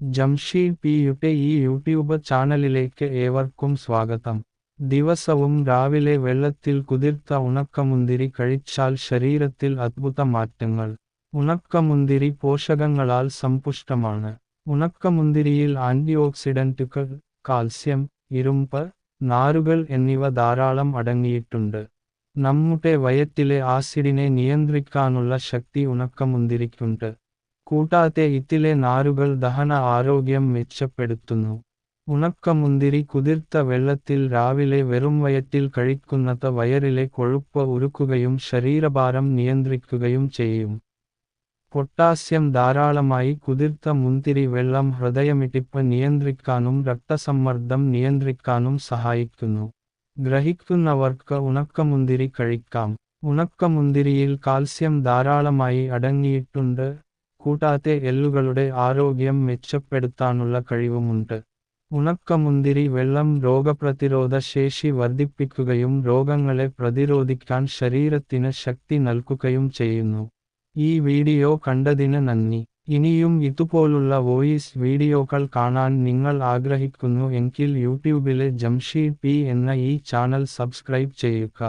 ജംഷീദ് പിയുടെ ഈ യൂട്യൂബ് ചാനലിലേക്ക് ഏവർക്കും സ്വാഗതം. ദിവസവും രാവിലെ വെള്ളത്തിൽ കുതിർത്ത ഉണക്കമുന്തിരി കഴിച്ചാൽ ശരീരത്തിൽ അത്ഭുത മാറ്റങ്ങൾ. ഉണക്കമുന്തിരി പോഷകങ്ങളാൽ സമ്പുഷ്ടമാണ്. ഉണക്കമുന്തിരിയിൽ ആന്റിഓക്സിഡന്റുകൾ കാൽസ്യം ഇരുമ്പ് നാരുകൾ എന്നിവ ധാരാളം അടങ്ങിയിട്ടുണ്ട്. നമ്മുടെ വയറ്റിലെ ആസിഡിനെ നിയന്ത്രിക്കാനുള്ള ശക്തി ഉണക്കമുന്തിരിക്കുണ്ട്. കൂടാതെ ഇത്തിലെ നാരുകൾ ദഹന ആരോഗ്യം മെച്ചപ്പെടുത്തുന്നു. ഉണക്കമുന്തിരി കുതിർത്ത വെള്ളത്തിൽ രാവിലെ വെറും വയറ്റിൽ കഴിക്കുന്നത് വയറിലെ കൊഴുപ്പ് ഉരുക്കുകയും ശരീരഭാരം നിയന്ത്രിക്കുകയും ചെയ്യും. പൊട്ടാസ്യം ധാരാളമായി കുതിർത്ത മുന്തിരി വെള്ളം ഹൃദയമിടിപ്പ് നിയന്ത്രിക്കാനും രക്തസമ്മർദ്ദം നിയന്ത്രിക്കാനും സഹായിക്കുന്നു. ഗ്രഹിക്കുന്നവർക്ക് ഉണക്കമുന്തിരി കഴിക്കാം. ഉണക്കമുന്തിരിയിൽ കാൽസ്യം ധാരാളമായി അടങ്ങിയിട്ടുണ്ട്. കൂടാതെ എല്ലുകളുടെ ആരോഗ്യം മെച്ചപ്പെടുത്താനുള്ള കഴിവുമുണ്ട്. ഉണക്കമുന്തിരി വെള്ളം രോഗപ്രതിരോധ ശേഷി വർദ്ധിപ്പിക്കുകയും രോഗങ്ങളെ പ്രതിരോധിക്കാൻ ശരീരത്തിന് ശക്തി നൽകുകയും ചെയ്യുന്നു. ഈ വീഡിയോ കണ്ടതിന് നന്ദി. ഇനിയും ഇതുപോലുള്ള വോയിസ് വീഡിയോകൾ കാണാൻ നിങ്ങൾ ആഗ്രഹിക്കുന്നു എങ്കിൽ യൂട്യൂബിലെ ജംഷീദ് പി എന്ന ഈ ചാനൽ സബ്സ്ക്രൈബ് ചെയ്യുക.